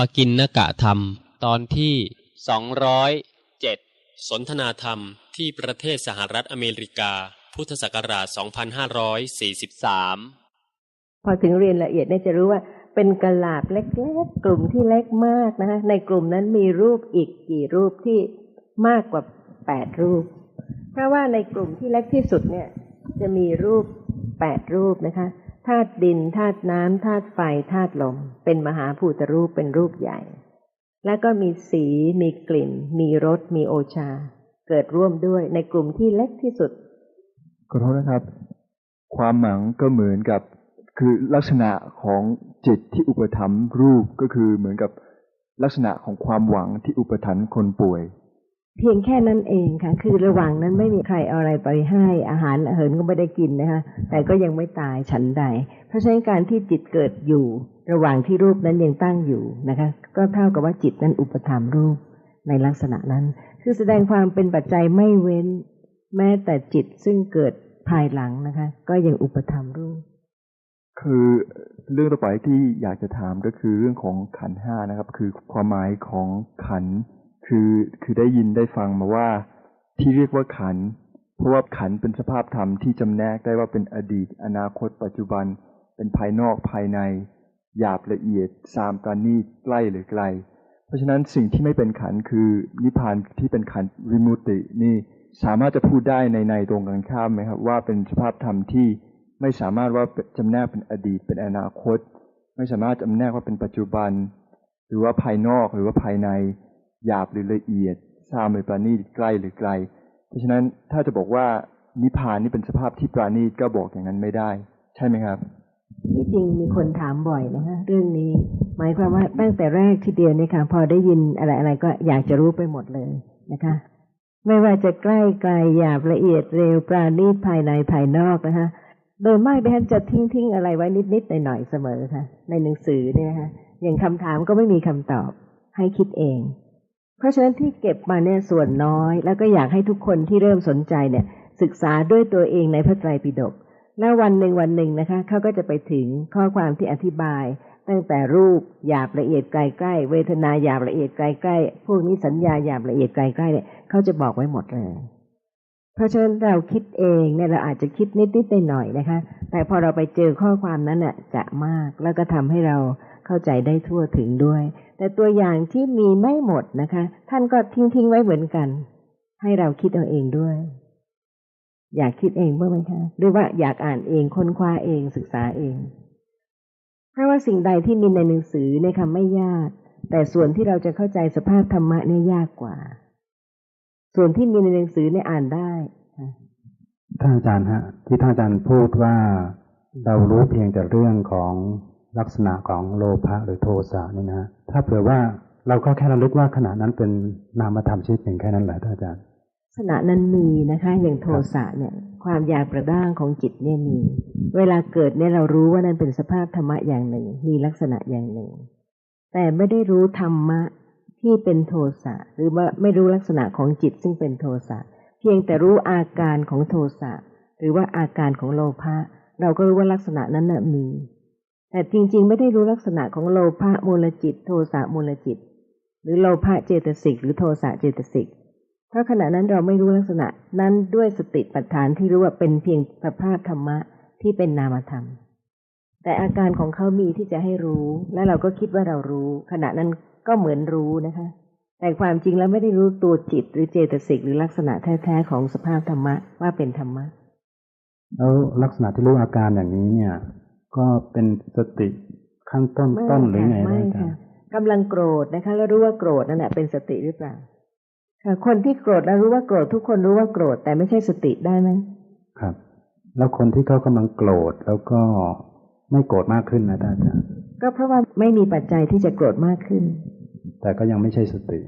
ปกินนกะธรรม ตอนที่ 207 สนทนาธรรมที่ประเทศสหรัฐอเมริกา พุทธศักราช 2543 พอถึงเรียนละเอียดเนี่ยจะรู้ว่า เป็นกระลาบเล็กๆ กลุ่มที่เล็กมากนะคะในกลุ่มนั้นมีรูปอีกกี่รูปที่มากกว่าแปดรูป เพราะว่าในกลุ่มที่เล็กที่สุดเนี่ยจะมีรูปแปดรูปนะคะ ธาตุดินธาตุน้ำธาตุไฟธาตุลม เป็นมหาภูตรูปเป็นรูปใหญ่ แล้วก็มีสี มีกลิ่น มีรส มีโอชา เกิดร่วมด้วยในกลุ่มที่เล็กที่สุดขอโทษนะครับ ความหมังก็เหมือนกับ คือลักษณะของจิตที่อุปถัมภ์รูปก็คือเหมือนกับลักษณะของความหวังที่อุปถัมภ์คนป่วย เพียงแค่นั้นเองค่ะ คือระหว่างนั้นไม่มีใครเอาอะไรไปให้อาหารเหินก็ไม่ได้กินนะคะ แต่ก็ยังไม่ตายฉันใด เพราะฉะนั้นการที่จิตเกิดอยู่ ระหว่างที่รูปนั้นยังตั้งอยู่นะคะ ก็เท่ากับว่าจิตนั้นอุปถัมรูปในลักษณะนั้น คือแสดงความเป็นปัจจัยไม่เว้น แม้แต่จิตซึ่งเกิดภายหลังนะคะ ก็ยังอุปถัมรูป คือเรื่องต่อไปที่อยากจะถามก็คือเรื่องของขันห้านะครับ คือความหมายของขัน คือคือได้ยินได้ฟังมาว่าที่เรียกว่าขัน เพราะว่าขันเป็นสภาพธรรมที่จำแนกได้ว่าเป็นอดีต อนาคต ปัจจุบัน เป็นภายนอกภายใน หยาบละเอียดซามการนีใกล้หรือไกล เพราะฉะนั้นสิ่งที่ไม่เป็นขันคือนิพพานที่เป็นขันวิมุตินี่สามารถจะพูดได้ในในตรงกันข้ามไหมครับว่าเป็นสภาพธรรมที่ไม่สามารถว่าจำแนกเป็นอดีตเป็นอนาคต ไม่สามารถจำแนกว่าเป็นปัจจุบัน หรือว่าภายนอกหรือว่าภายใน หยาบหรือละเอียดซามหรือปราณีตใกล้หรือไกล เพราะฉะนั้นถ้าจะบอกว่านิพพานนี่เป็นสภาพที่ปราณีตก็บอกอย่างนั้นไม่ได้ ใช่ไหมครับที่จริงมีคนถามบ่อยนะคะเรื่องนี้ หมายความว่าตั้งแต่แรกทีเดียวนี่ค่ะพอได้ยินอะไรอะไรก็อยากจะรู้ไปหมดเลยนะคะ ไม่ว่าจะใกล้ไกลหยาบละเอียดเร็วปราณีตภายในภายนอกนะคะโดยมากดิฉันจะทิ้งทิ้งอะไรไว้นิดๆหน่อยๆเสมอค่ะ ในหนังสือเนี่ยนะคะอย่างคำถามก็ไม่มีคำตอบให้คิดเอง เพราะฉะนั้นที่เก็บมาเนี่ยส่วนน้อย แล้วก็อยากให้ทุกคนที่เริ่มสนใจเนี่ย ศึกษาด้วยตัวเองในพระไตรปิฎกแล้ววันหนึ่งวันหนึ่งนะคะเขาก็จะไปถึงข้อความที่อธิบาย ตั้งแต่รูปหยาบละเอียดไกลใกล้เวทนาหยาบละเอียดไกลใกล้พวกนี้สัญญาหยาบละเอียดไกลใกล้เนี่ยเขาจะบอกไว้หมดเลยเพราะฉะนั้นเราคิดเองเนี่ยเราอาจจะคิดนิดนิดหน่อยนะคะ แต่พอเราไปเจอข้อความนั้นน่ะจะมากแล้วก็ทำให้เรา เข้าใจได้ทั่วถึงด้วย แต่ตัวอย่างที่มีไม่หมดนะคะ ท่านก็ทิ้งทิ้งไว้เหมือนกัน ให้เราคิดเอาเองด้วย อยากคิดเองบ้างไหมคะหรือว่าอยากอ่านเองค้นคว้าเองศึกษาเอง เพราะว่าสิ่งใดที่มีในหนังสือในคำไม่ยาก แต่ส่วนที่เราจะเข้าใจสภาพธรรมะเนี่ยยากกว่า ส่วนที่มีในหนังสือเนี่ยอ่านได้ท่านอาจารย์ฮะ ที่ท่านอาจารย์พูดว่าเรารู้เพียงแต่เรื่องของ ลักษณะของโลภะหรือโทสะนี่นะถ้าเผื่อว่าเราก็แค่ระลึกว่าขณะนั้นเป็นนามธรรมชนิดหนึ่งแค่นั้นแหละท่านอาจารย์ลักษณะนั้นมีนะคะอย่างโทสะเนี่ย ความอยากกระด้างของจิตเนี่ยมี เวลาเกิดเนี่ยเรารู้ว่านั่นเป็นสภาพธรรมะอย่างหนึ่ง มีลักษณะอย่างหนึ่ง แต่ไม่ได้รู้ธรรมะที่เป็นโทสะหรือว่าไม่รู้ลักษณะของจิตซึ่งเป็นโทสะเพียงแต่รู้อาการของโทสะหรือว่าอาการของโลภะเราก็รู้ว่าลักษณะนั้นน่ะมี แต่จริงๆ ไม่ได้รู้ลักษณะของโลภะมูลจิต โทสะมูลจิต หรือโลภะเจตสิก หรือโทสะเจตสิก เพราะขณะนั้นเราไม่รู้ลักษณะนั้นด้วยสติปัฏฐานที่รู้ว่าเป็นเพียงสภาพธรรมะที่เป็นนามธรรม แต่อาการของเขามีที่จะให้รู้ และเราก็คิดว่าเรารู้ ขณะนั้นก็เหมือนรู้นะคะ แต่ความจริงแล้วไม่ได้รู้ตัวจิตหรือเจตสิกหรือลักษณะแท้ๆของสภาพธรรมะว่าเป็นธรรมะแล้วลักษณะที่รู้อาการอย่างนี้เนี่ย ก็เป็นสติขั้นต้นไม่ต้นหรือไงค่ะนะไม่อาจารค่ะย์กำลังโกรธนะคะ แล้วรู้ว่าโกรธนั่นแหละเป็นสติหรือเปล่าค่ะคนที่โกรธแล้วรู้ว่าโกรธทุกคนรู้ว่าโกรธแต่ไม่ใช่สติได้ไหมครับ แล้วคนที่เขากำลังโกรธแล้วก็ไม่โกรธมากขึ้นนะท่านอาจารย์ก็เพราะว่าไม่มีปัจจัยที่จะโกรธมากขึ้น แต่ก็ยังไม่ใช่สติ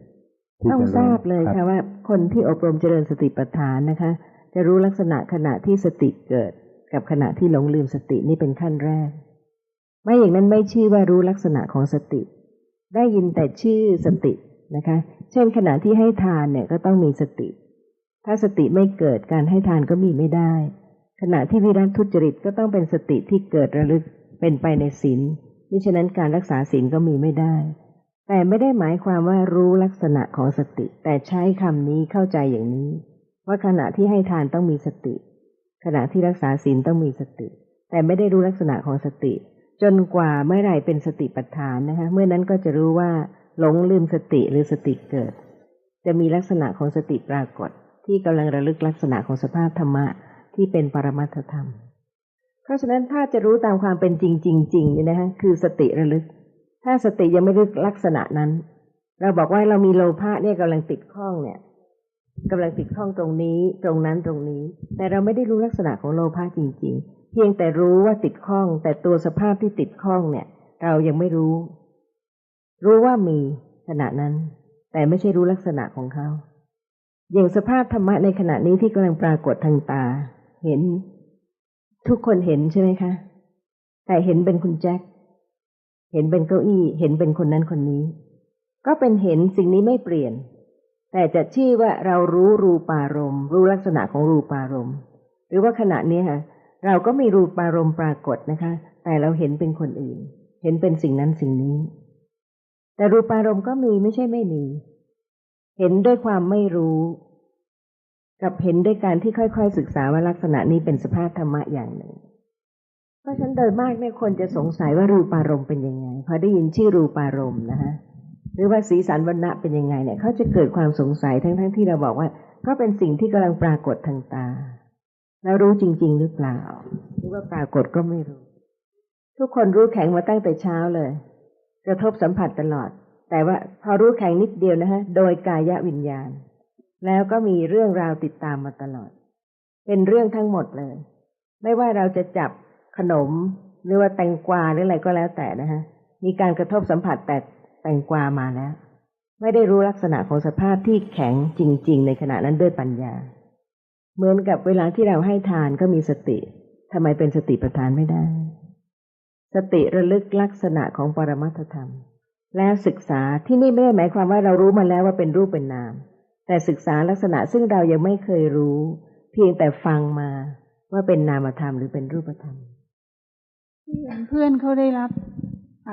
ที่ต้องจะทราบเลยรับค่ะว่า คนที่อบรมเจริญสติปัฏฐานนะคะ จะรู้ลักษณะขณะที่สติเกิด กับขณะที่หลงลืมสตินี่เป็นขั้นแรก ไม่อย่างนั้นไม่ชื่อว่ารู้ลักษณะของสติ ได้ยินแต่ชื่อสตินะคะ เช่นขณะที่ให้ทานเนี่ยก็ต้องมีสติ ถ้าสติไม่เกิดการให้ทานก็มีไม่ได้ ขณะที่วิรัตทุจริตก็ต้องเป็นสติที่เกิดระลึกเป็นไปในศีลมิฉะนั้นการรักษาศีลก็มีไม่ได้ แต่ไม่ได้หมายความว่ารู้ลักษณะของสติ แต่ใช้คำนี้เข้าใจอย่างนี้ ว่าขณะที่ให้ทานต้องมีสติ ขณะที่รักษาศีลต้องมีสติ แต่ไม่ได้รู้ลักษณะของสติ จนกว่าเมื่อไหร่เป็นสติปัฏฐานนะคะเมื่อนั้นก็จะรู้ว่าหลงลืมสติหรือสติเกิด จะมีลักษณะของสติปรากฏ ที่กำลังระลึกลักษณะของสภาพธรรมะที่เป็นปรมัตถธรรม เพราะฉะนั้นถ้าจะรู้ตามความเป็นจริงจริงๆเนี่ยนะคะคือสติระลึก ถ้าสติยังไม่รู้ลักษณะนั้น เราบอกว่าเรามีโลภะเนี่ยกำลังติดข้องเนี่ย กำลังติดข้องตรงนี้ ตรงนั้นตรงนี้ แต่เราไม่ได้รู้ลักษณะของโลภะจริง ๆ เพียงแต่รู้ว่าติดข้อง แต่ตัวสภาพที่ติดข้องเนี่ย เรายังไม่รู้ รู้ว่ามีขณะนั้น แต่ไม่ใช่รู้ลักษณะของเขาอย่างสภาพธรรมะในขณะนี้ที่กำลังปรากฏทางตา เห็น ทุกคนเห็นใช่ไหมคะ แต่เห็นเป็นคุณแจ็คเห็นเป็นเก้าอี้ เห็นเป็นคนนั้นคนนี้ ก็เป็นเห็นสิ่งนี้ไม่เปลี่ยน แต่จะชื่อว่าเรารู้รูปารมณ์ รู้ลักษณะของรูปารมณ์ หรือว่าขณะนี้ค่ะเราก็มีรูปารมณ์ปรากฏนะคะ แต่เราเห็นเป็นคนอื่น เห็นเป็นสิ่งนั้นสิ่งนี้ แต่รูปารมณ์ก็มีไม่ใช่ไม่มี เห็นด้วยความไม่รู้ กับเห็นด้วยการที่ค่อยๆศึกษาว่าลักษณะนี้เป็นสภาพธรรมะอย่างหนึ่ง เพราะฉะนั้นโดยมากเนี่ยคนจะสงสัยว่ารูปารมณ์เป็นยังไงพอได้ยินชื่อรูปารมณ์นะคะ หรือว่าสีสันวรรณะเป็นยังไงเนี่ยเขาจะเกิดความสงสัยทั้งๆทที่เราบอกว่าก็เป็นสิ่งที่กำลังปรากฏทางตา แล้วรู้จริง ๆ หรือเปล่า หรือว่าปรากฏก็ไม่รู้ ทุกคนรู้แข็งมาตั้งแต่เช้าเลย กระทบสัมผัสตลอด แต่ว่าพอรู้แข็งนิดเดียวนะฮะ โดยกายวิญญาณ แล้วก็มีเรื่องราวติดตามมาตลอด เป็นเรื่องทั้งหมดเลย ไม่ว่าเราจะจับขนม หรือว่าแตงกวาหรืออะไรก็แล้วแต่นะฮะ มีการกระทบสัมผัสแต่ แตงกวามาแล้ว ไม่ได้รู้ลักษณะของสภาพที่แข็งจริง ๆ ในขณะนั้นด้วยปัญญา เหมือนกับเวลาที่เราให้ทานก็มีสติทำไมเป็นสติปัฏฐานไม่ได้ สติระลึกลักษณะของปรมัตถธรรม แล้วศึกษาที่นี่ไม่ได้หมายความว่าเรารู้มาแล้วว่าเป็นรูปเป็นนาม แต่ศึกษาลักษณะซึ่งเรายังไม่เคยรู้ เพียงแต่ฟังมาว่าเป็นนามธรรมหรือเป็นรูปธรรมที่เพื่อนเขาได้รับ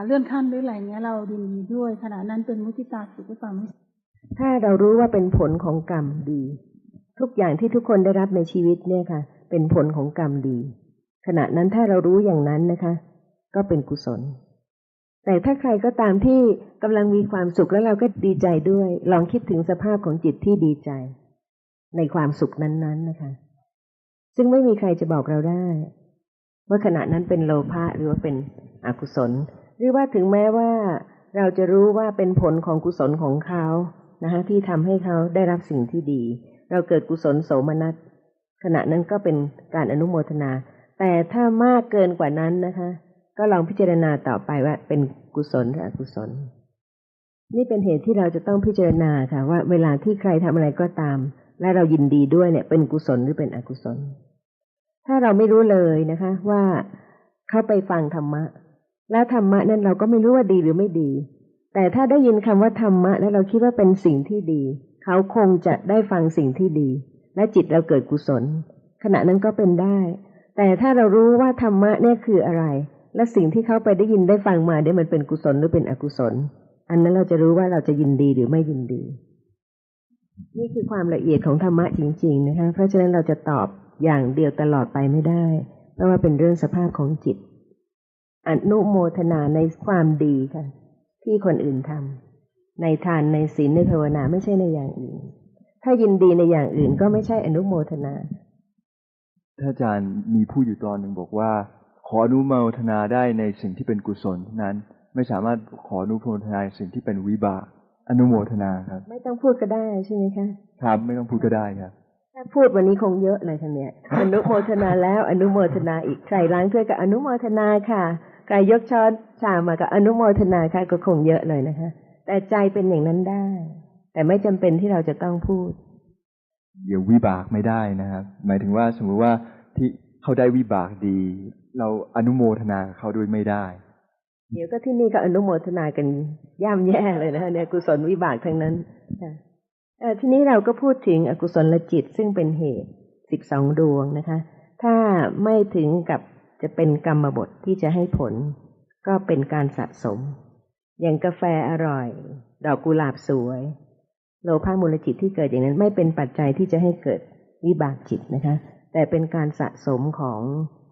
เลื่อนขั้นหรืออะไรเงี้ย เราดีดีด้วยขณะนั้นเป็นมุทิตาจิตหรือเปล่าไม่ถ้าเรารู้ว่าเป็นผลของกรรมดี ทุกอย่างที่ทุกคนได้รับในชีวิตเนี่ยค่ะ เป็นผลของกรรมดี ขณะนั้นถ้าเรารู้อย่างนั้นนะคะ ก็เป็นกุศล แต่ถ้าใครก็ตามที่กำลังมีความสุขแล้วเราก็ดีใจด้วย ลองคิดถึงสภาพของจิตที่ดีใจ ในความสุขนั้นๆนะคะ ซึ่งไม่มีใครจะบอกเราได้ ว่าขณะนั้นเป็นโลภะหรือว่าเป็นอกุศล หรือว่าถึงแม้ว่าเราจะรู้ว่าเป็นผลของกุศลของเขานะคะที่ทำให้เขาได้รับสิ่งที่ดี เราเกิดกุศลโสมนัสขณะนั้นก็เป็นการอนุโมทนา แต่ถ้ามากเกินกว่านั้นนะคะ ก็ลองพิจารณาต่อไปว่าเป็นกุศลหรืออกุศล นี่เป็นเหตุที่เราจะต้องพิจารณาค่ะ ว่าเวลาที่ใครทำอะไรก็ตาม และเรายินดีด้วยเนี่ย เป็นกุศลหรือเป็นอกุศล ถ้าเราไม่รู้เลยนะคะ ว่าเขาไปฟังธรรมะ แล้วธรรมะนั้นเราก็ไม่รู้ว่าดีหรือไม่ดี แต่ถ้าได้ยินคำว่าธรรมะแล้วเราคิดว่าเป็นสิ่งที่ดี เขาคงจะได้ฟังสิ่งที่ดี และจิตเราเกิดกุศล ขณะนั้นก็เป็นได้ แต่ถ้าเรารู้ว่าธรรมะเนี่ยคืออะไร และสิ่งที่เขาไปได้ยินได้ฟังมาเนี่ยมันเป็นกุศลหรือเป็นอกุศล อันนั้นเราจะรู้ว่าเราจะยินดีหรือไม่ยินดี นี่คือความละเอียดของธรรมะจริง ๆ นะคะ เพราะฉะนั้นเราจะตอบอย่างเดียวตลอดไปไม่ได้ เพราะว่าเป็นเรื่องสภาพของจิต อนุโมทนาในความดีค่ะ ที่คนอื่นทำในทานในศีลในภาวนาไม่ใช่ในอย่างอื่น ถ้ายินดีในอย่างอื่นก็ไม่ใช่อนุโมทนาท่านอาจารย์มีผู้อยู่ตอนหนึ่งบอกว่า ขออนุโมทนาได้ในสิ่งที่เป็นกุศลเท่านั้น ไม่สามารถขออนุโมทนาในสิ่งที่เป็นวิบากอนุโมทนาครับ ไม่ต้องพูดก็ได้ใช่ไหมคะครับไม่ต้องพูดก็ได้ครับถ้าพูดวันนี้คงเยอะเลยค่ะเนี่ยอนุโมทนาแล้วอนุโมทนาอีกใครล้างถ้วยก็อนุโมทนาค่ะ ใครยกช้อนชามมาก็อนุโมทนาค่ะก็คงเยอะเลยนะคะ แต่ใจเป็นอย่างนั้นได้ แต่ไม่จำเป็นที่เราจะต้องพูด เดี๋ยววิบากไม่ได้นะครับ หมายถึงว่าสมมุติว่าที่เขาได้วิบากดี เราอนุโมทนากับเขาด้วยไม่ได้ เดี๋ยวก็ที่นี่ก็อนุโมทนากันย่ำแย่เลยนะคะเนี่ยกุศลวิบากทั้งนั้นค่ะเอ่อทีนี้เราก็พูดถึงอกุศลจิตซึ่งเป็นเหตุสิบสองดวงนะคะ ถ้าไม่ถึงกับ จะเป็นกรรมบทที่จะให้ผล ก็เป็นการสะสม อย่างกาแฟอร่อย ดอกกุหลาบสวย โลภะมูลจิตที่เกิดอย่างนั้นไม่เป็นปัจจัยที่จะให้เกิดวิบากจิตนะคะ แต่เป็นการสะสมของ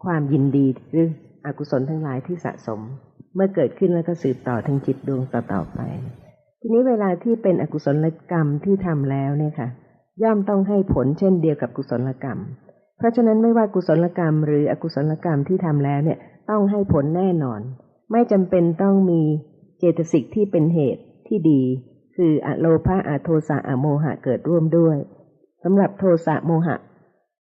ความยินดีหรืออกุศลทั้งหลายที่สะสม เมื่อเกิดขึ้นแล้วก็สืบต่อทั้งจิตดวงต่อๆไป ทีนี้เวลาที่เป็นอกุศลกรรมที่ทำแล้วเนี่ยค่ะ ย่อมต้องให้ผลเช่นเดียวกับกุศลกรรม ราะฉะนั้นไม่ว่ากุศลกรรม หรืออกุศลกรรมที่ทำแล้วเนี่ยต้องให้ผลแน่นอน ไม่จำเป็นต้องมีเจตสิกที่เป็นเหตุที่ดี คืออโลภะอโทสะอโมหะเกิดร่วมด้วยสำหรับโทสะโมหะ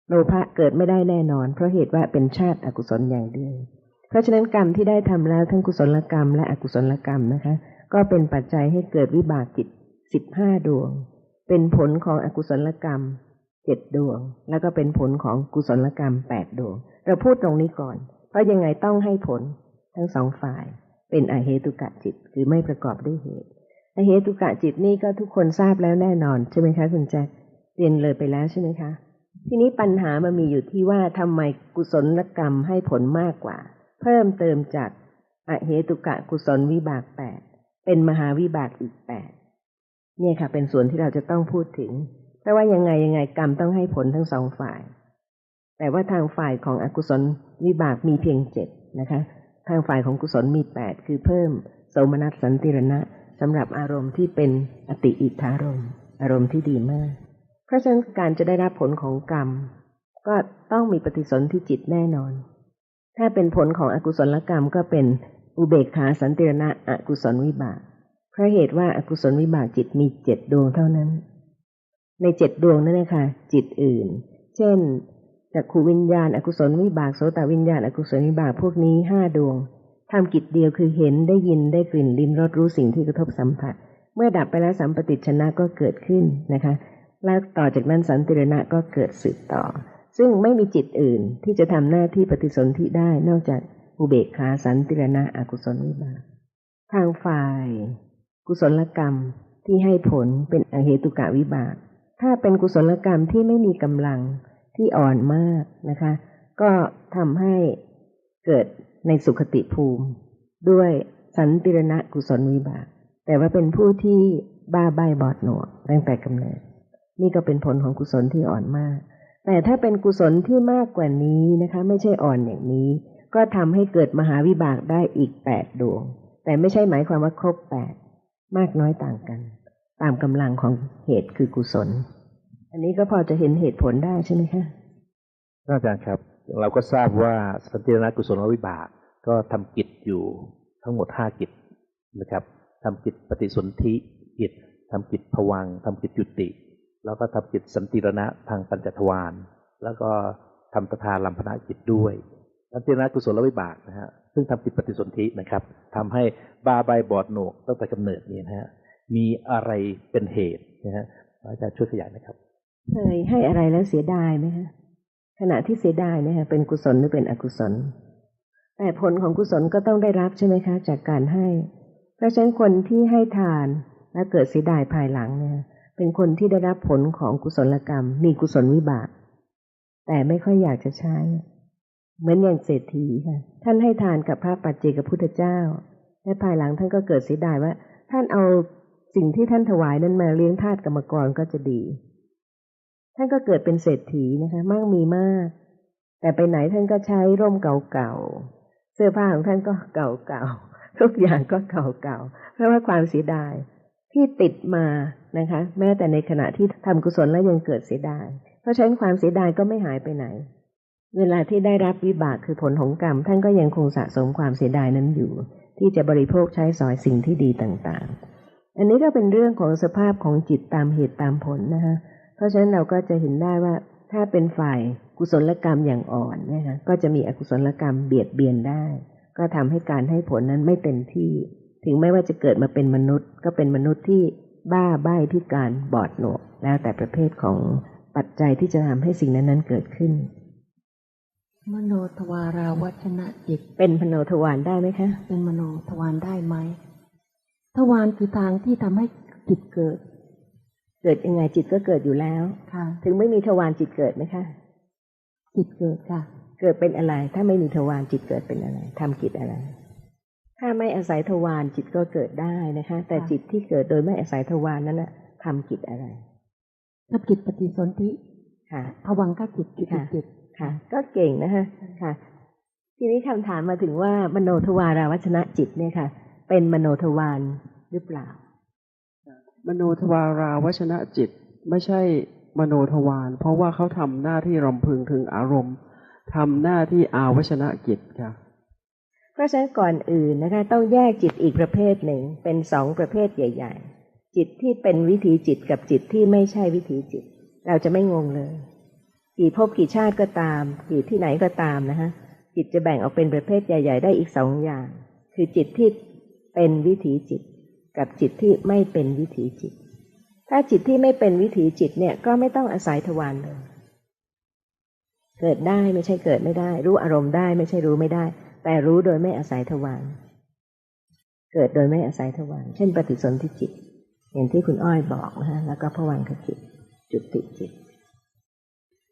โลภะเกิดไม่ได้แน่นอน เพราะเหตุว่าเป็นชาติอกุศลอย่างเดียว เพราะฉะนั้นกรรมที่ได้ทำแล้วทั้งกุศลกรรม และอกุศลกรรมนะคะ ก็เป็นปัจจัยให้เกิดวิบากจิตสิบห้าดวง เป็นผลของอกุศลกรรม เจ็ดดวง แล้วก็เป็นผลของกุศลกรรมแปดดวง เราพูดตรงนี้ก่อน เพราะยังไงต้องให้ผลทั้งสองฝ่าย เป็นอเหตุกะจิตคือไม่ประกอบด้วยเหตุอเหตุกะจิตนี่ก็ทุกคนทราบแล้วแน่นอนใช่ไหมคะคุณแจ็คเรียนเลยไปแล้วใช่ไหมคะ ทีนี้ปัญหามันมีอยู่ที่ว่าทำไมกุศลกรรมให้ผลมากกว่า เพิ่มเติมจากอเหตุกะกุศลวิบากแปดเป็นมหาวิบากอีกแปดเนี่ยค่ะ เป็นส่วนที่เราจะต้องพูดถึง เพราะว่ายังไงยังไงกรรมต้องให้ผลทั้งสองฝ่าย แต่ว่าทางฝ่ายของอกุศลวิบากมีเพียงเจ็ดนะคะ ทางฝ่ายของกุศลมีแปดคือเพิ่มโสมนัสสันติรณะสำหรับอารมณ์ที่เป็นอติอิทธารมณ์อารมณ์ที่ดีมาก เพราะฉะนั้นการจะได้รับผลของกรรม ก็ต้องมีปฏิสนธิจิตแน่นอน ถ้าเป็นผลของอกุศลกรรมก็เป็นอุเบกขาสันติรณะอกุศลวิบากเพราะเหตุว่าอากุศลวิบากจิตมีเจ็ดดวงเท่านั้น ในเจ็ดดวงนั่นนะคะจิตอื่น เช่นจากขูวิญญาณอกุศลวิบากโสตวิญญาณอกุศลวิบากพวกนี้ห้าดวงทำกิจเดียวคือเห็นได้ยินได้กลิ่นลิ้มรสรู้สิ่งที่กระทบสัมผัส เมื่อดับไปแล้วสัมปติชนะก็เกิดขึ้นนะคะ แล้วต่อจากนั้นสันติรณะก็เกิดสืบต่อ ซึ่งไม่มีจิตอื่นที่จะทำหน้าที่ปฏิสนธิได้นอกจากอุเบกขาสันติรณะอกุศลวิบากทางฝ่าย กุศลกรรมที่ให้ผลเป็นอเหตุกะวิบาก ถ้าเป็นกุศลกรรมที่ไม่มีกำลังที่อ่อนมากนะคะ ก็ทำให้เกิดในสุขติภูมิ ด้วยสันติรณะกุศลวิบาก แต่ว่าเป็นผู้ที่บ้าใบบอดหนวกตั้งแต่กำเนิด นี่ก็เป็นผลของกุศลที่อ่อนมาก แต่ถ้าเป็นกุศลที่มากกว่านี้นะคะ ไม่ใช่อ่อนอย่างนี้ ก็ทำให้เกิดมหาวิบากได้อีกแปดดวง แต่ไม่ใช่หมายความว่าครบแปดมากน้อยต่างกัน ตามกำลังของเหตุคือกุศล อันนี้ก็พอจะเห็นเหตุผลได้ใช่ไหมคะท่านอาจารย์ครับ เราก็ทราบว่าสันติรณกุศลวิบาก ก็ทำกิจอยู่ทั้งหมดห้ากิจนะครับทำกิจปฏิสนธิกิจทำกิจผวังทำกิจจุติ แล้วก็ทำกิจสันติรณะทางปัญจทวารแล้วก็ทำตถานลัมพนากิจด้วยสันติรณกุศลวิบากนะฮะซึ่งทำกิจปฏิสนธินะครับทำให้บาใบบอดโหนกตั้งแต่กำเนิดนี้นะฮะ มีอะไรเป็นเหตุนะฮะอาจารย์ช่วยขยายนะครับ เคยให้อะไรแล้วเสียดายไหมคะขณะที่เสียดายเนะคะเป็นกุศลหรือเป็นอกุศล แต่ผลของกุศลก็ต้องได้รับใช่ไหมคะ จากการให้ เพราะฉะนั้นคนที่ให้ทานและเกิดเสียดายภายหลังเนี่ยเป็นคนที่ได้รับผลของกุศลกรรม มีกุศลวิบาก แต่ไม่ค่อยอยากจะใช้ เหมือนอย่างเศรษฐีค่ะ ท่านให้ทานกับพระปัจเจกพุทธเจ้า และภายหลังท่านก็เกิดเสียดายว่า ท่านเอา สิ่งที่ท่านถวายนั้นมาเลี้ยงทาสกรรมกรก็จะดี ท่านก็เกิดเป็นเศรษฐีนะคะมั่งมีมาก แต่ไปไหนท่านก็ใช้ร่มเก่าๆ เสื้อผ้าของท่านก็เก่าๆ ทุกอย่างก็เก่าๆ เพราะว่าความเสียดายที่ติดมานะคะ แม้แต่ในขณะที่ทำกุศลแล้วยังเกิดเสียดาย เพราะฉะนั้นความเสียดายก็ไม่หายไปไหน เวลาที่ได้รับวิบากคือผลของกรรม ท่านก็ยังคงสะสมความเสียดายนั้นอยู่ ที่จะบริโภคใช้สอยสิ่งที่ดีต่างๆ อันนี้ก็เป็นเรื่องของสภาพของจิตตามเหตุตามผลนะคะเพราะฉะนั้นเราก็จะเห็นได้ว่าถ้าเป็นฝ่ายกุศลกรรมอย่างอ่อนนะคะก็จะมีอกุศลกรรมเบียดเบียนได้ ก็ทำให้การให้ผลนั้นไม่เต็มที่ ถึงแม้ว่าจะเกิดมาเป็นมนุษย์ ก็เป็นมนุษย์ที่บ้าใบ้พิการบอดหนวกแล้วแต่ประเภทของปัจจัยที่จะทำให้สิ่งนั้นๆเกิดขึ้น มโนทวาราวัชนะจิต เป็นพโนทวารได้ไหมคะ เป็นมโนทวารได้ไหม ทวารคือทางที่ทำให้จิตเกิด เกิดยังไงจิตก็เกิดอยู่แล้วค่ะ ถึงไม่มีทวารจิตเกิดไหมคะ จิตเกิดค่ะ เกิดเป็นอะไร ถ้าไม่มีทวารจิตเกิดเป็นอะไรทำกิจอะไรทถ้าไม่อาศัยทวารจิตก็เกิดได้นะคะ แต่จิตที่เกิดโดยไม่อาศัยทวารนั้นนะทำกิจอะไรทำกิจปฏิสนธิค่ะภวังคจิตกิจค่ะจิตค่ะ ก็เก่งนะคะค่ะ ทีนี้คำถามมาถึงว่ามโนทวาราวัชนะจิตเนี่ยค่ะ เป็นมโนทวารหรือเปล่า มโนทวาราวชนะจิตไม่ใช่มโนทวารเพราะว่าเขาทำหน้าที่รำพึงถึงอารมณ์ทำหน้าที่อาวชนะจิตค่ะเพราะฉะนั้นก่อนอื่นนะคะต้องแยกจิตอีกประเภทหนึ่งเป็นสองประเภทใหญ่ ๆ จิตที่เป็นวิถีจิตกับจิตที่ไม่ใช่วิถีจิต เราจะไม่งงเลย กี่ภพกี่ชาติก็ตาม กี่ที่ไหนก็ตามนะคะจิตจะแบ่งออกเป็นประเภทใหญ่ ๆ ได้อีกสองอย่าง คือจิตที่ เป็นวิถีจิต กับจิตที่ไม่เป็นวิถีจิต ถ้าจิตที่ไม่เป็นวิถีจิตเนี่ยก็ไม่ต้องอาศัยทวารเลย เกิดได้ไม่ใช่เกิดไม่ได้ รู้อารมณ์ได้ไม่ใช่รู้ไม่ได้ แต่รู้โดยไม่อาศัยทวารเกิดโดยไม่อาศัยทวารเช่น ปฏิสนธิจิต อย่างที่คุณอ้อยบอกนะฮะแล้วก็พวังคจิต จุติจิต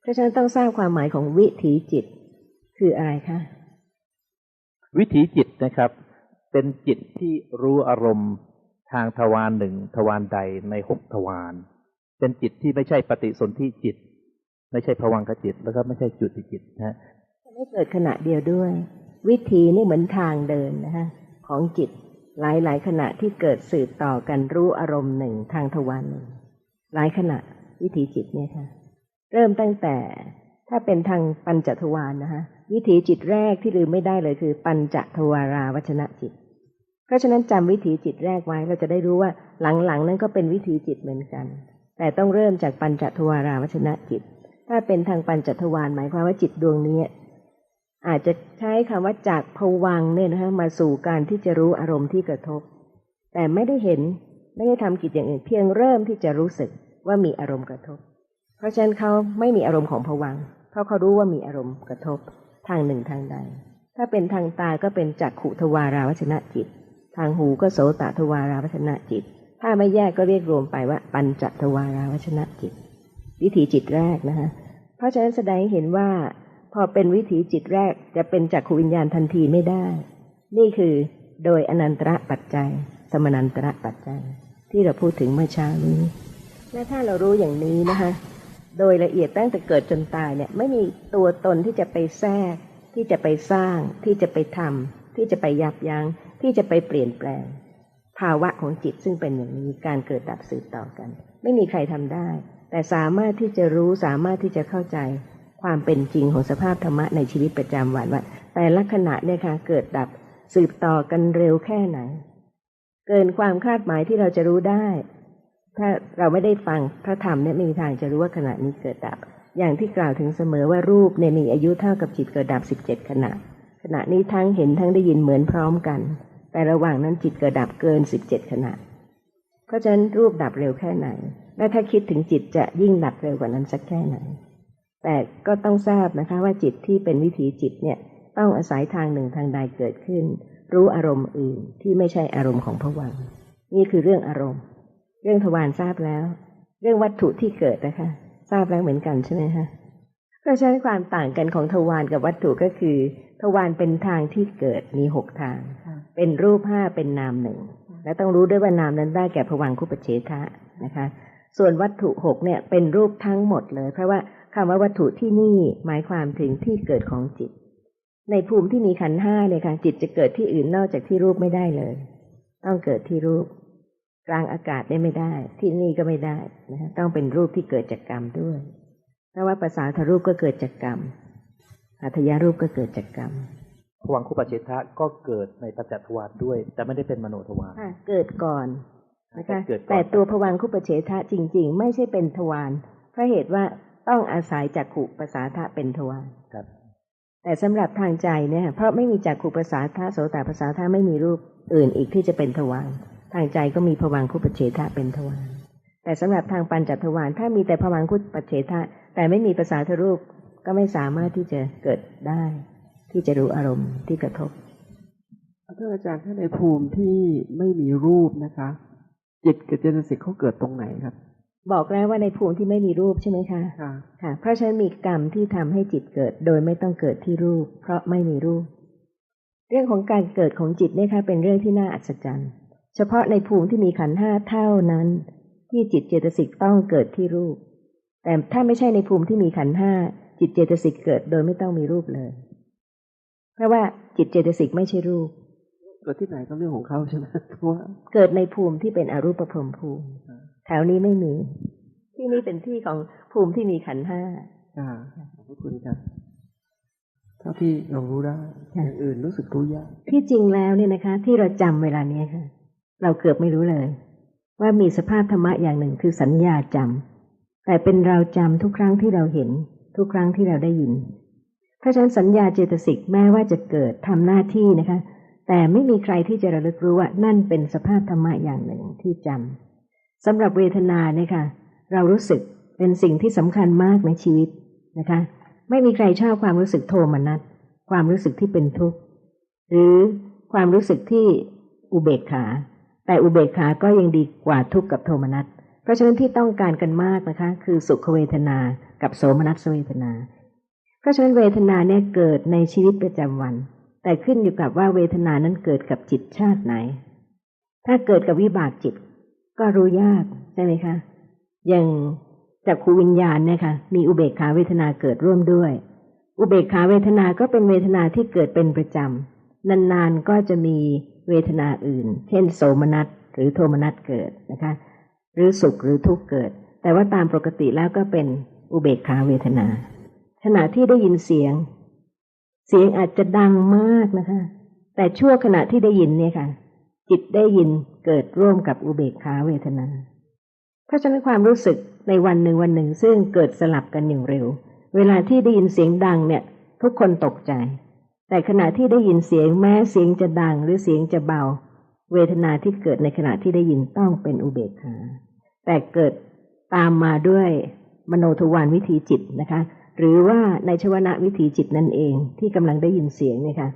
เพราะฉะนั้นต้องทราบความหมายของวิถีจิต คืออะไรคะวิถีจิตนะครับ เป็นจิตที่รู้อารมณ์ทางทวารหนึ่งทวารใดในหกทวารเป็นจิตที่ไม่ใช่ปฏิสนธิจิต ไม่ใช่ภวังคจิต แล้วก็ไม่ใช่จุติจิตนะฮะไม่เกิดขณะเดียวด้วย วิธีนี่เหมือนทางเดินนะฮะของจิตหลายหลายขณะที่เกิดสืบต่อกันรู้อารมณ์หนึ่งทางทวารหนึ่งหลายขณะวิถีจิตเนี่ยค่ะ เริ่มตั้งแต่ถ้าเป็นทางปัญจทวารนะฮะ วิถีจิตแรกที่ลืมไม่ได้เลยคือ ปัญจทวาราวัชนะจิต เพราะฉะนั้นจำวิถีจิตแรกไว้เราจะได้รู้ว่าหลังๆ นั้นก็เป็นวิถีจิตเหมือนกัน แต่ต้องเริ่มจากปัญจทวาราวัชนะจิต ถ้าเป็นทางปัญจทวารหมายความว่าจิตดวงนี้อาจจะใช้คำว่าจากภวังเนี่ยนะคะมาสู่การที่จะรู้อารมณ์ที่กระทบ แต่ไม่ได้เห็นไม่ได้ทำกิจอย่างอื่นเพียงเริ่มที่จะรู้สึกว่ามีอารมณ์กระทบ เพราะฉะนั้นเขาไม่มีอารมณ์ของภวังเพราะเขารู้ว่ามีอารมณ์กระทบ ทางหนึ่งทางใด ถ้าเป็นทางตาก็เป็นจักขุทวาราวัชนะจิต ทางหูก็โสตทวาราวัชนะจิต ถ้าไม่แยกก็เรียกรวมไปว่า ปัญจทวาราวัชนะจิต วิถีจิตแรกนะคะเพราะฉะนั้นแสดงเห็นว่า พอเป็นวิถีจิตแรกจะเป็นจักขุวิญญาณทันทีไม่ได้ นี่คือโดยอนันตระปัจจัย สมนันตระปัจจัย ที่เราพูดถึงเมื่อเช้านี้และถ้าเรารู้อย่างนี้นะคะ โดยละเอียดตั้งแต่เกิดจนตายเนี่ยไม่มีตัวตนที่จะไปแทรก ที่จะไปสร้าง ที่จะไปทำที่จะไปยับยัง้ง ที่จะไปเปลี่ยนแปลง ภาวะของจิตซึ่งเป็นอย่างนี้การเกิดดับสืบต่อกัน ไม่มีใครทำได้ แต่สามารถที่จะรู้สามารถที่จะเข้าใจ ความเป็นจริงของสภาพธรรมะในชีวิตประจำวันว่าแต่ละขณะเนี่ยค่ะเกิดดับสืบต่อกันเร็วแค่ไหน เกินความคาดหมายที่เราจะรู้ได้ ถ้าเราไม่ได้ฟังพระธรรมเนี่ยไม่มีทางจะรู้ว่าขณะนี้เกิดดับ อย่างที่กล่าวถึงเสมอว่ารูปเนี่ยมีอายุเท่ากับจิตเกิดดับสิบเจ็ดขณะ ขณะนี้ทั้งเห็นทั้งได้ยินเหมือนพร้อมกัน แต่ระหว่างนั้นจิตเกิดดับเกินสิบเจ็ดขณะ เพราะฉะนั้นรูปดับเร็วแค่ไหน และถ้าคิดถึงจิตจะยิ่งดับเร็วกว่านั้นสักแค่ไหน แต่ก็ต้องทราบนะคะว่าจิตที่เป็นวิถีจิตเนี่ยต้องอาศัยทางหนึ่งทางใดเกิดขึ้น รู้อารมณ์อื่นที่ไม่ใช่อารมณ์ของพวังค์นี่คือเรื่องอารมณ์ เรื่องทวารทราบแล้ว เรื่องวัตถุที่เกิดนะคะ ทราบแล้วเหมือนกันใช่ไหมคะเพราะฉะนั้นความต่างกันของทวารกับวัตถุก็คือ ทวารเป็นทางที่เกิดมีหกทาง เป็นรูปห้าเป็นนามหนึ่งและต้องรู้ด้วยว่านามนั้นได้แก่ผวังคุปเฉทะนะคะ ส่วนวัตถุหกเนี่ยเป็นรูปทั้งหมดเลย เพราะว่าคำว่าวัตถุที่นี่หมายความถึงที่เกิดของจิต ในภูมิที่มีขันธ์ห้าเนี่ยค่ะจิตจะเกิดที่อื่นนอกจากที่รูปไม่ได้เลย ต้องเกิดที่รูป กลางอากาศได้ไม่ได้ ที่นี่ก็ไม่ได้นะคะต้องเป็นรูปที่เกิดจากกรรมด้วย เพราะว่าภาษาทรูปก็เกิดจากกรรมอัธยารูปก็เกิดจากกรรมภวังคุปเฉทะก็เกิดในปัญจทวารด้วย แต่ไม่ได้เป็นมโนทวารค่ะเกิดก่อนนะคะเกิดก่อนแต่ตัวผวังคุปเฉทะจริง ๆ ไม่ใช่เป็นทวารเพราะเหตุว่าต้องอาศัยจักขุภาษาทะเป็นทวารครับแต่สำหรับทางใจเนี่ยเพราะไม่มีจักขุภาษาทะโสตภาษาทะไม่มีรูปอื่นอีกที่จะเป็นทวาร ทางใจก็มีผวังคุปเฉทะเป็นทวารแต่สำหรับทางปัญจทวารถ้ามีแต่ผวังคุปเฉทะ แต่ไม่มีภาษาทรูปก็ไม่สามารถที่จะเกิดได้ ที่จะรู้อารมณ์ที่กระทบท่านอาจารย์ถ้าในภูมิที่ไม่มีรูปนะคะจิตกับเจตสิกเขาเกิดตรงไหนครับ บอกแล้วว่าในภูมิที่ไม่มีรูปใช่ไหมคะค่ะค่ะเพราะฉะนั้นมีกรรมที่ทำให้จิตเกิด โดยไม่ต้องเกิดที่รูป เพราะไม่มีรูป เรื่องของการเกิดของจิตเนี่ยค่ะเป็นเรื่องที่น่าอัศจรรย์ เฉพาะในภูมิที่มีขันธ์ห้าเท่านั้น ที่จิตเจตสิกต้องเกิดที่รูป แต่ถ้าไม่ใช่ในภูมิที่มีขันธ์ห้าจิตเจตสิกเกิดโดยไม่ต้องมีรูปเลย เพราะว่าจิตเจตสิกไม่ใช่รูปเกิดที่ไหนก็เรื่องของเขาใช่ไหมเพราะว่าเกิดในภูมิที่เป็นอรูปพรหมภูมิแถวนี้ไม่มี ที่นี่เป็นที่ของภูมิที่มีขันธ์ห้าอ่าขอบพระคุณครับเท่าที่เรารู้ได้ค่ะอย่างอื่นรู้สึกรู้ยากที่จริงแล้วเนี่ยนะคะ ที่เราจำเวลาเนี้ยค่ะ เราเกือบไม่รู้เลย ว่ามีสภาพธรรมะอย่างหนึ่งคือสัญญาจำแต่เป็นเราจำทุกครั้งที่เราเห็น ทุกครั้งที่เราได้ยิน เพราะฉะนั้นสัญญาเจตสิกแม้ว่าจะเกิดทำหน้าที่นะคะ แต่ไม่มีใครที่จะระลึกรู้ว่านั่นเป็นสภาพธรรมะอย่างหนึ่งที่จำสำหรับเวทนาเนี่ยค่ะ เรารู้สึกเป็นสิ่งที่สำคัญมากในชีวิตนะคะ ไม่มีใครชอบความรู้สึกโทมนัสความรู้สึกที่เป็นทุกข์หรือความรู้สึกที่อุเบกขา แต่อุเบกขาก็ยังดีกว่าทุกข์กับโทมนัส เพราะฉะนั้นที่ต้องการกันมากนะคะ คือสุขเวทนากับโสมนัสเวทนา เพราะฉะนั้นเวทนาเนี่ยเกิดในชีวิตประจำวัน แต่ขึ้นอยู่กับว่าเวทนานั้นเกิดกับจิตชาติไหน ถ้าเกิดกับวิบากจิต ก็รู้ยากใช่ไหมคะ อย่างจากขูวิญญาณเนี่ยค่ะ มีอุเบกขาเวทนาเกิดร่วมด้วย อุเบกขาเวทนาก็เป็นเวทนาที่เกิดเป็นประจำนานๆก็จะมี เวทนาอื่น เช่น โสมนัสหรือโทมนัสเกิดนะคะ หรือสุขหรือทุกข์เกิด แต่ว่าตามปกติแล้วก็เป็นอุเบกขาเวทนา ขณะที่ได้ยินเสียง เสียงอาจจะดังมากนะคะ แต่ชั่วขณะที่ได้ยินเนี่ยค่ะ จิตได้ยินเกิดร่วมกับอุเบกขาเวทนา เพราะฉะนั้นความรู้สึกในวันหนึ่งวันหนึ่งซึ่งเกิดสลับกันอย่างเร็ว เวลาที่ได้ยินเสียงดังเนี่ย ทุกคนตกใจ แต่ขณะที่ได้ยินเสียงแม้เสียงจะดังหรือเสียงจะเบา เวทนาที่เกิดในขณะที่ได้ยินต้องเป็นอุเบกขา แต่เกิดตามมาด้วยมโนทวารวิถีจิตนะคะ หรือว่าในชวนะวิถีจิตนั่นเองที่กำลังได้ยินเสียงนี่ยค่ะ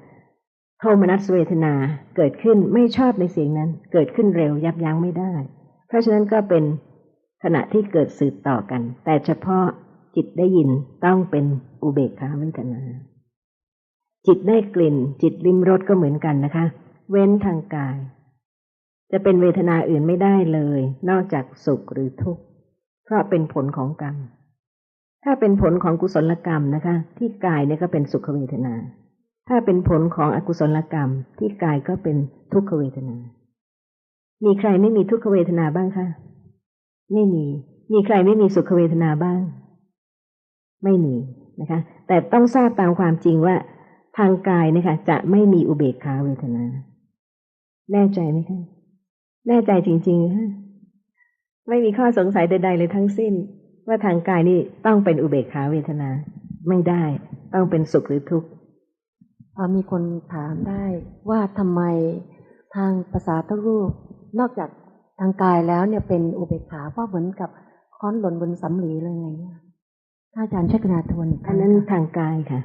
โทมนัสเวทนาเกิดขึ้นไม่ชอบในเสียงนั้น เกิดขึ้นเร็วยับยั้งไม่ได้ เพราะฉะนั้นก็เป็นขณะที่เกิดสืบต่อกัน แต่เฉพาะจิตได้ยินต้องเป็นอุเบกขาเวทนา จิตได้กลิ่น จิตลิ้มรสก็เหมือนกันนะคะ เว้นทางกาย จะเป็นเวทนาอื่นไม่ได้เลย นอกจากสุขหรือทุกข์เพราะเป็นผลของกรรม ถ้าเป็นผลของกุศลกรรมนะคะ ที่กายเนี่ยก็เป็นสุขเวทนา ถ้าเป็นผลของอกุศลกรรม ที่กายก็เป็นทุกขเวทนา มีใครไม่มีทุกขเวทนาบ้างคะไม่มี มีใครไม่มีสุขเวทนาบ้าง ไม่มีนะคะ แต่ต้องทราบตามความจริงว่า ทางกายนะคะจะไม่มีอุเบกขาเวทนา แน่ใจไหมคะ แน่ใจจริงๆฮะไม่มีข้อสงสัยใดๆเลยทั้งสิ้น ว่าทางกายนี่ต้องเป็นอุเบกขาเวทนา ไม่ได้ ต้องเป็นสุขหรือทุกข์พอมีคนถามได้ว่าทำไมทางภาษาทรูป นอกจากทางกายแล้วเนี่ยเป็นอุเบกขาเพราะเหมือนกับค้อนหล่นบนสำลีเลยไงเนี่ยถ้าอาจารย์ชักนาทวนอีกคอัรั้นงนั้นค่ะทางกายค่ะ